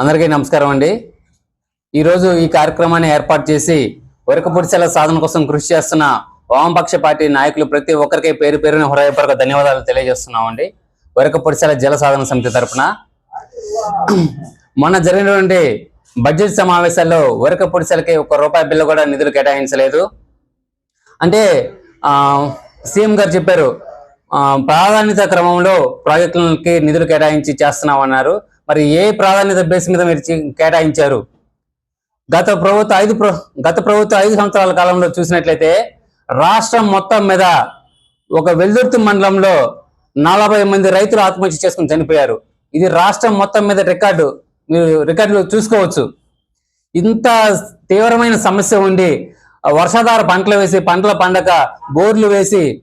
అందరికీ నమస్కారం అండి. ఈరోజు ఈ కార్యక్రమాన్ని ఏర్పాటు చేసి వరకపుడిసెల సాధన కోసం కృషి చేస్తున్న వామపక్ష పార్టీ నాయకులు ప్రతి ఒక్కరికి పేరు పేరున హృదయపూర్వక ధన్యవాదాలు తెలియజేస్తున్నామండి. వరకపుడిసెల జల సాధన సమితి తరఫున మొన్న జరిగినటువంటి బడ్జెట్ సమావేశాల్లో వరక ఒక్క ఒక రూపాయి బిల్లు కూడా నిధులు కేటాయించలేదు. అంటే సీఎం గారు చెప్పారు ప్రాధాన్యత క్రమంలో ప్రాజెక్టులకి నిధులు కేటాయించి చేస్తున్నామన్నారు. మరి ఏ ప్రాధాన్యత బేస్ మీద మీరు కేటాయించారు? గత ప్రభుత్వ ఐదు ప్ర- గత ప్రభుత్వ ఐదు సంవత్సరాల కాలంలో చూసినట్లయితే రాష్ట్రం మొత్తం మీద ఒక వెల్దుర్తి మండలంలో నలభై మంది రైతులు ఆత్మహత్య చేసుకుని చనిపోయారు. ఇది రాష్ట్రం మొత్తం మీద రికార్డు. మీరు రికార్డులు చూసుకోవచ్చు. ఇంత తీవ్రమైన సమస్య ఉండి వర్షాధార పంటలు వేసి పంటల పండక బోర్లు వేసి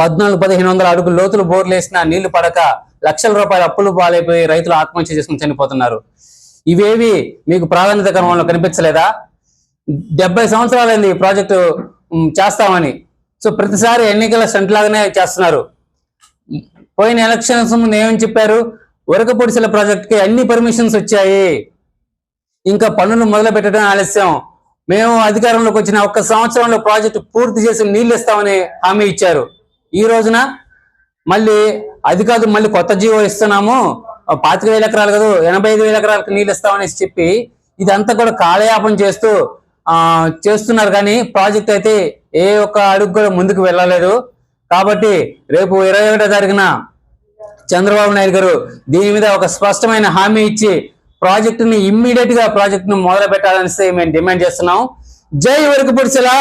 పద్నాలుగు పదిహేను వందల అడుగులు లోతులు బోర్లు వేసినా నీళ్ళు పడక లక్షల రూపాయల అప్పులు పాలైపోయి రైతులు ఆత్మహత్య చేసుకుని చనిపోతున్నారు. ఇవేవి మీకు ప్రాధాన్యత క్రమంలో కనిపించలేదా? డెబ్బై సంవత్సరాలైంది ఈ ప్రాజెక్టు చేస్తామని. సో ప్రతిసారి ఎన్నికల స్టంట్ లాగానే చేస్తున్నారు. పోయిన ఎలక్షన్స్ ముందు ఏమని చెప్పారు? ఉరకపొడిసెల ప్రాజెక్ట్కి అన్ని పర్మిషన్స్ వచ్చాయి. ఇంకా పనులు మొదలు పెట్టడం ఆలస్యం. మేము అధికారంలోకి వచ్చిన ఒక్క సంవత్సరంలో ప్రాజెక్టు పూర్తి చేసి నీళ్ళు ఇస్తామని హామీ ఇచ్చారు. ఈ రోజున మళ్ళీ అది కాదు మళ్ళీ కొత్త జీవో ఇస్తున్నాము. పాతిక వేల ఎకరాలు కాదు ఎనభై ఐదు వేల ఎకరాలకు నీళ్ళు ఇస్తామని చెప్పి ఇదంతా కూడా కాలయాపన చేస్తూ ఆ చేస్తున్నారు. కానీ ప్రాజెక్ట్ అయితే ఏ ఒక్క అడుగు కూడా ముందుకు వెళ్ళలేదు. కాబట్టి రేపు ఇరవై ఒకటో తారీఖున చంద్రబాబు నాయుడు గారు దీని మీద ఒక స్పష్టమైన హామీ ఇచ్చి ప్రాజెక్టుని ఇమ్మీడియట్గా ప్రాజెక్టును మొదలు పెట్టాలని మేము డిమాండ్ చేస్తున్నాం. జై వరకు పొడిసెలా